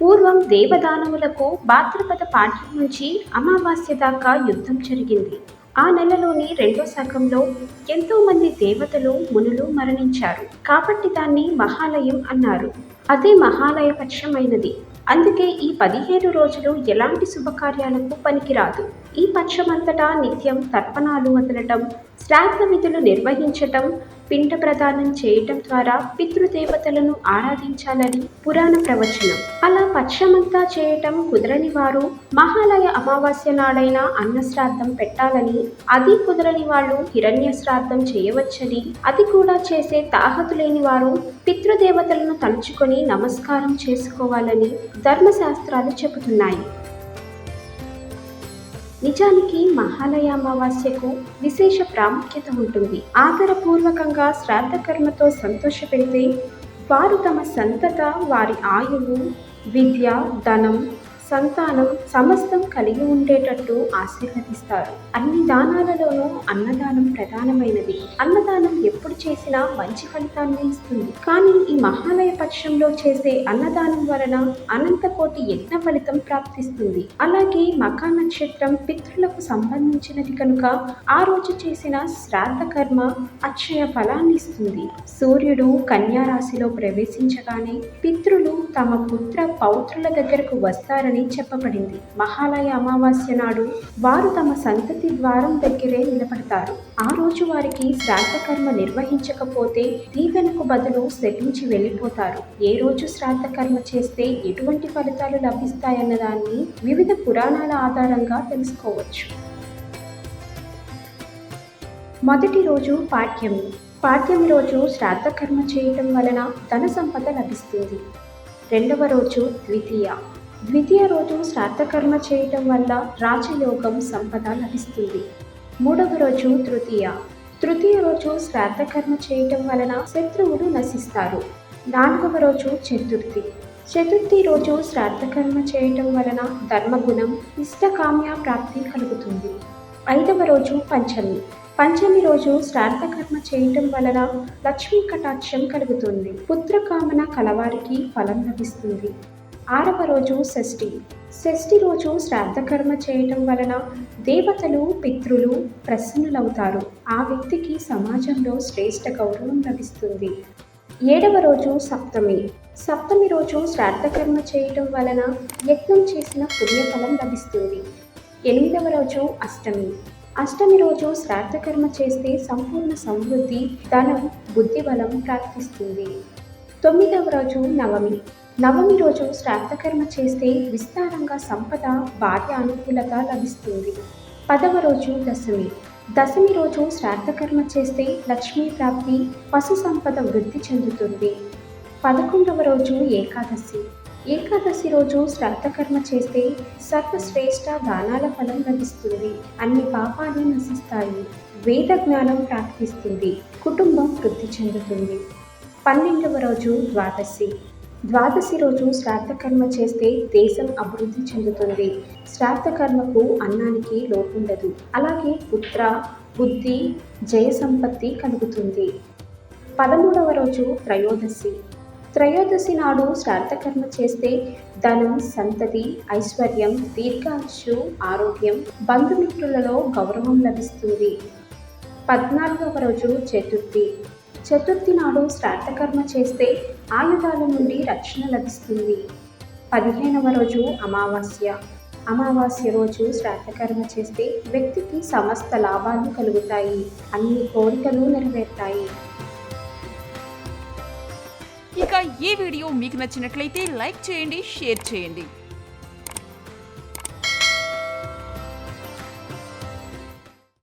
పూర్వం దేవదానవులకు భాద్రపద పాఠ్యం నుంచి అమావాస్య దాకా యుద్ధం జరిగింది. ఆ నెలలోని రెండో సగంలో ఎంతో మంది దేవతలు మునులు మరణించారు. కాబట్టి దాన్ని మహాలయం అన్నారు. అదే మహాలయ పక్షమైనది. అందుకే ఈ పదిహేను రోజులు ఎలాంటి శుభకార్యాలకు పనికిరాదు. ఈ పక్షమంతటా నిత్యం తర్పణాలు వదలటం శ్రాద్ధ విధులు నిర్వహించటం పిండ ప్రదానం చేయటం ద్వారా పితృదేవతలను ఆరాధించాలని పురాణ ప్రవచనం. అలా పక్షమంతా చేయటం కుదరని వారు మహాలయ అమావాస్య నాడైన అన్న శ్రాద్ధం పెట్టాలని అది కుదరని వాళ్ళు హిరణ్య శ్రాద్ధం చేయవచ్చని అది కూడా చేసే తాహతు లేని వారు పితృదేవతలను తలుచుకొని నమస్కారం చేసుకోవాలని ధర్మశాస్త్రాలు చెబుతున్నాయి. నిజానికి మహాలయ అమావాస్యకు విశేష ప్రాముఖ్యత ఉంటుంది. ఆదరపూర్వకంగా శ్రాద్ధ కర్మతో సంతోషపెడితే వారు తమ సంతత వారి ఆయువు విద్య ధనం సంతానం సమస్తం కలిగి ఉండేటట్టు ఆశీర్వదిస్తారు. అన్ని దానాలలోనూ అన్నదానం ప్రధానమైనది. అన్నదానం ఎప్పుడు చేసినా మంచి ఫలితాన్ని ఇస్తుంది. కానీ ఈ మహాలయ పక్షంలో చేసే అన్నదానం వలన అనంతకోటి యజ్ఞ ఫలితం ప్రాప్తిస్తుంది. అలాగే మకా నక్షత్రం పితృలకు సంబంధించినది కనుక ఆ రోజు చేసిన శ్రాద్ధ కర్మ అక్షయ ఫలాన్ని ఇస్తుంది. సూర్యుడు కన్యారాశిలో ప్రవేశించగానే పితృలు తమ పుత్ర పౌత్రుల దగ్గరకు వస్తారని చెప్పబడింది. మహాలయ అమావాస్య నాడు వారు తమ సంతతి ద్వారం దగ్గరే నిలబడతారు. ఆ రోజు వారికి శ్రాద్ధకర్మ నిర్వహించకపోతే దీవెనకు బదులు శపించి వెళ్ళిపోతారు. ఏ రోజు శ్రాద్ధకర్మ చేస్తే ఎటువంటి ఫలితాలు లభిస్తాయన్న దాన్ని వివిధ పురాణాల ఆధారంగా తెలుసుకోవచ్చు. మొదటి రోజు పాఠ్యమి. పాఠ్యమి రోజు శ్రాద్ధకర్మ చేయటం వలన ధన సంపద లభిస్తుంది. రెండవ రోజు ద్వితీయ. ద్వితీయ రోజు శ్రాద్ధకర్మ చేయటం వల్ల రాజయోగం సంపద లభిస్తుంది. మూడవ రోజు తృతీయ. తృతీయ రోజు శ్రాద్ధకర్మ చేయటం వలన శత్రువులు నశిస్తారు. నాలుగవ రోజు చతుర్థి. చతుర్థి రోజు శ్రాద్ధకర్మ చేయటం వలన ధర్మగుణం ఇష్టకామ్య ప్రాప్తి కలుగుతుంది. ఐదవ రోజు పంచమి. పంచమి రోజు శ్రార్థకర్మ చేయటం వలన లక్ష్మీ కటాక్షం కలుగుతుంది. పుత్రకామన కలవారికి ఫలం లభిస్తుంది. ఆరవ రోజు షష్ఠి. షష్ఠి రోజు శ్రాద్ధకర్మ చేయటం వలన దేవతలు పితృలు ప్రసన్నులవుతారు. ఆ వ్యక్తికి సమాజంలో శ్రేష్ఠ గౌరవం లభిస్తుంది. ఏడవ రోజు సప్తమి. సప్తమి రోజు శ్రాద్ధకర్మ చేయటం వలన యజ్ఞం చేసిన పుణ్యఫలం లభిస్తుంది. ఎనిమిదవ రోజు అష్టమి. అష్టమి రోజు శ్రాద్ధకర్మ చేస్తే సంపూర్ణ సమృద్ధి ధనం బుద్ధిబలం ప్రాప్తిస్తుంది. తొమ్మిదవ రోజు నవమి. నవమి రోజు శ్రాద్ధకర్మ చేస్తే విస్తారంగా సంపద భార్య అనుకూలత లభిస్తుంది. పదవ రోజు దశమి. దశమి రోజు శ్రాద్ధకర్మ చేస్తే లక్ష్మీ ప్రాప్తి పశు సంపద వృద్ధి చెందుతుంది. పదకొండవ రోజు ఏకాదశి. ఏకాదశి రోజు శ్రాద్ధకర్మ చేస్తే సర్వశ్రేష్ఠ దానాల ఫలం లభిస్తుంది. అన్ని పాపాలు నశిస్తాయి. వేద జ్ఞానం ప్రాప్తిస్తుంది. కుటుంబం వృద్ధి చెందుతుంది. పన్నెండవ రోజు ద్వాదశి. ద్వాదశి రోజు శ్రాద్ధ కర్మ చేస్తే దేశం అభివృద్ధి చెందుతుంది. శ్రాద్ధ కర్మకు అన్నానికి లోటుండదు అలాగే పుత్ర బుద్ధి జయ సంపత్తి కలుగుతుంది. పదమూడవ రోజు త్రయోదశి. త్రయోదశి నాడు శ్రాద్ధకర్మ చేస్తే ధనం సంతతి ఐశ్వర్యం దీర్ఘాయుషు ఆరోగ్యం బంధుమిత్రులలో గౌరవం లభిస్తుంది. పద్నాలుగవ రోజు చతుర్థి. చతుర్థి నాడు శ్రాద్ధకర్మ చేస్తే ఆయుధాల నుండి రక్షణ లభిస్తుంది. పదిహేనవ రోజు అమావాస్య. అమావాస్య రోజు శ్రాద్ధకర్మ చేస్తే వ్యక్తికి సమస్త లాభాలు కలుగుతాయి. అన్ని కోరికలు నెరవేరుతాయి. ఇక ఈ వీడియో మీకు నచ్చినట్లయితే లైక్ చేయండి షేర్ చేయండి.